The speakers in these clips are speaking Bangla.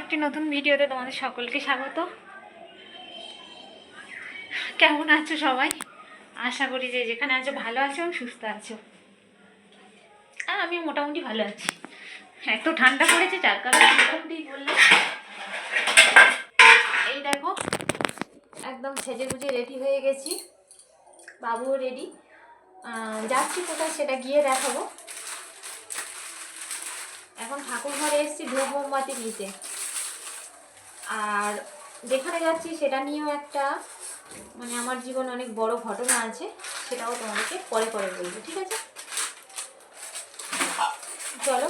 একটি নতুন ভিডিওতে তোমাদের সকলকে স্বাগত। কেমন আছো সবাই? আশা করি যে যেখানে আছো ভালো আছো, সুস্থ আছো। আর আমি মোটামুটি ভালো আছি। এত ঠান্ডা পড়েছে যার কারণে মোটামুটি বললে এই দেখো, একদম সেজে গুজে রেডি হয়ে গেছি। বাবুও রেডি যাচ্ছি কোথায় সেটা গিয়ে দেখাবো। এখন ঠাকুর ঘরে এসেছি ধূপ মোমবাতি নিতে। আর যেখানে যাচ্ছি সেটা নিয়েও একটা মানে আমার জীবনে অনেক বড় ঘটনা আছে, সেটাও তোমাদেরকে পরে পরে বলব, ঠিক আছে? চলো,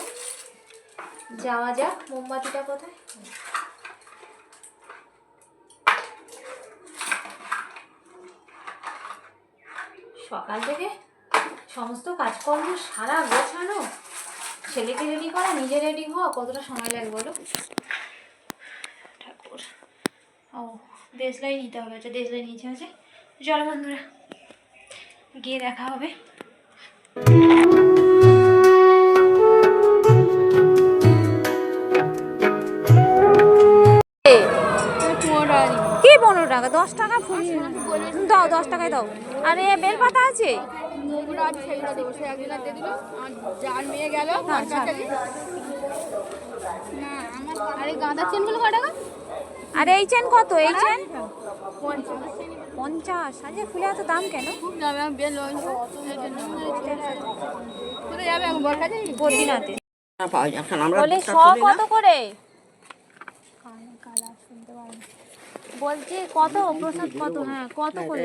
যাওয়া যাক, মোমবাতিটা কোথায়? সকাল থেকে সমস্ত কাজকর্ম সারা গোছানো, ছেলেকে রেডি করা, নিজে রেডি হওয়া, কতটা সময় লাগে বলো? ও দেশলাই নিতে হবে আচ্ছা দেশলাই নিচে আছে? চলো বন্ধুরা গিয়ে দেখা হবে। কি পনেরো টাকা? দশ টাকা ফুল। দাও দশ টাকায় দাও। আরে বেল পাতা আছে? গেল হ্যাঁ। না আমার আরে গাঁদা চেনগুলো কয় টাকা? আরে এই চেন কত? এই চেন পঞ্চাশ। হাজার ফুলে এত দাম কেন? কত করে? বলছি কত? প্রসাদ কত? হ্যাঁ কত করে?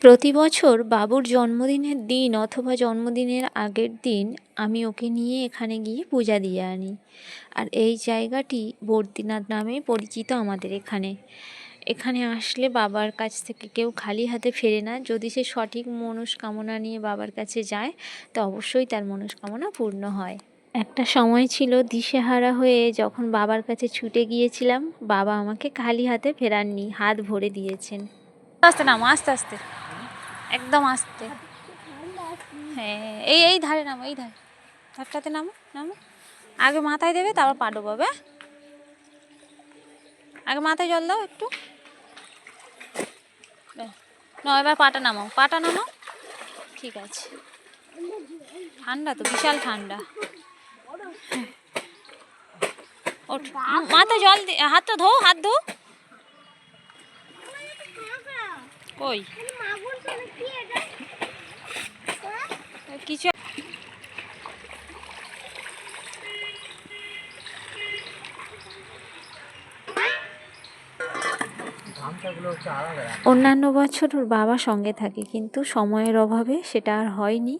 প্রতি বছর বাবুর জন্মদিনের দিন অথবা জন্মদিনের আগের দিন আমি ওকে নিয়ে এখানে গিয়ে পূজা দিয়ে আনি। আর এই জায়গাটি বর্দিনাথ নামে পরিচিত আমাদের এখানে। এখানে আসলে বাবার কাছ থেকে কেউ খালি হাতে ফেরে না। যদি সে সঠিক মনস্কামনা নিয়ে বাবার কাছে যায়, তো অবশ্যই তার মনস্কামনা পূর্ণ হয়। একটা সময় ছিল দিশেহারা হয়ে যখন বাবার কাছে ছুটে গিয়েছিলাম, বাবা আমাকে খালি হাতে ফেরাননি, হাত ভরে দিয়েছেন। আস্তে নামো, আস্তে আস্তে। একদম আস্তে। হ্যাঁ এই এই ধারে নামো, এই ধারে। ধারটাতে নামো নামো। আগে মাথায় দেবে, তারপর পা ডোবাবে আগে মাথায় জল দাও একটু। না এবার পাটা নামাও। পাটা নামাও। ঠিক আছে। ঠান্ডা তো, বিশাল ঠান্ডা। ওঠ। মাথায় জল হাতটা ধো, হাত ধো। কই? কিছু অন্যান্য বছর ওর বাবা সঙ্গে থাকে, কিন্তু সময়ের অভাবে সেটা আর হয়নি।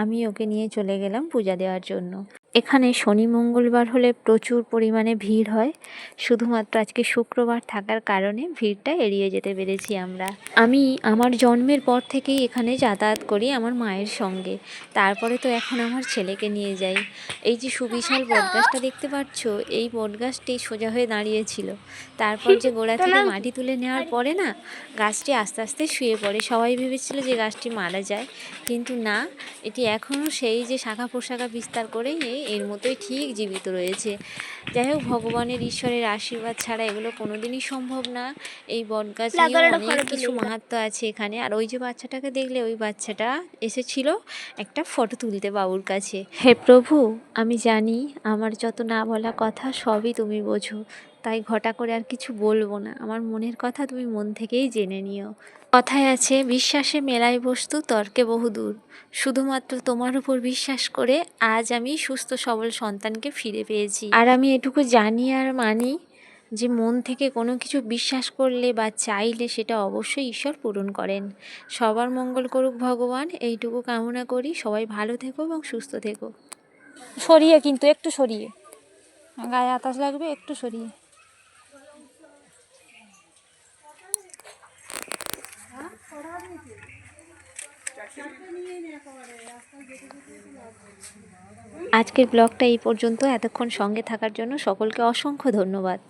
আমি ওকে নিয়ে চলে গেলাম পূজা দেওয়ার জন্য। এখানে শনি মঙ্গলবার হলে প্রচুর পরিমাণে ভিড় হয়। শুধুমাত্র আজকে শুক্রবার থাকার কারণে ভিড়টা এড়িয়ে যেতে পেরেছি আমরা। আমি আমার জন্মের পর থেকেই এখানে যাতায়াত করি আমার মায়ের সঙ্গে। তারপরে তো এখন আমার ছেলেকে নিয়ে যাই। এই যে সুবিশাল বটগাছটা দেখতে পাচ্ছ এই বটগাছটি সোজা হয়ে দাঁড়িয়েছিল তারপর যে গোড়া থেকে মাটি তুলে নেওয়ার পরে না গাছটি আস্তে আস্তে শুয়ে পড়ে। সবাই ভেবেছিল যে গাছটি মারা যায়। কিন্তু না এটি এখনও সেই যে শাখা প্রশাখা বিস্তার করেই নেই এর মতোই ঠিক জীবিত রয়েছে। যাই হোক ভগবানের ঈশ্বরের আশীর্বাদ ছাড়া এগুলো কোনোদিনই সম্ভব না। এই বটগাছ গাছ অনেক কিছু মাহাত্ম আছে এখানে। আর ওই যে বাচ্চাটাকে দেখলে ওই বাচ্চাটা এসেছিল একটা ফটো তুলতে বাবুর কাছে। হে প্রভু আমি জানি আমার যত না বলা কথা সবই তুমি বোঝো। তাই ঘটা করে আর কিছু বলব না। আমার মনের কথা তুমি মন থেকেই জেনে নিও। কথায় আছে, বিশ্বাসে মেলায় বস্তু, তর্কে বহুদূর শুধুমাত্র তোমার উপর বিশ্বাস করে আজ আমি সুস্থ সবল সন্তানকে ফিরে পেয়েছি। আর আমি এটুকু জানি আর মানি যে মন থেকে কোনো কিছু বিশ্বাস করলে বা চাইলে সেটা অবশ্যই ঈশ্বর পূরণ করেন। সবার মঙ্গল করুক ভগবান, এইটুকু কামনা করি। সবাই ভালো থেকো এবং সুস্থ থেকো। সরিয়ে কিন্তু, একটু সরিয়ে। গায়ে আতাস লাগবে, একটু সরিয়ে। আজকের ব্লগটা এই পর্যন্ত। এতক্ষণ সঙ্গে থাকার জন্য সকলকে অসংখ্য ধন্যবাদ।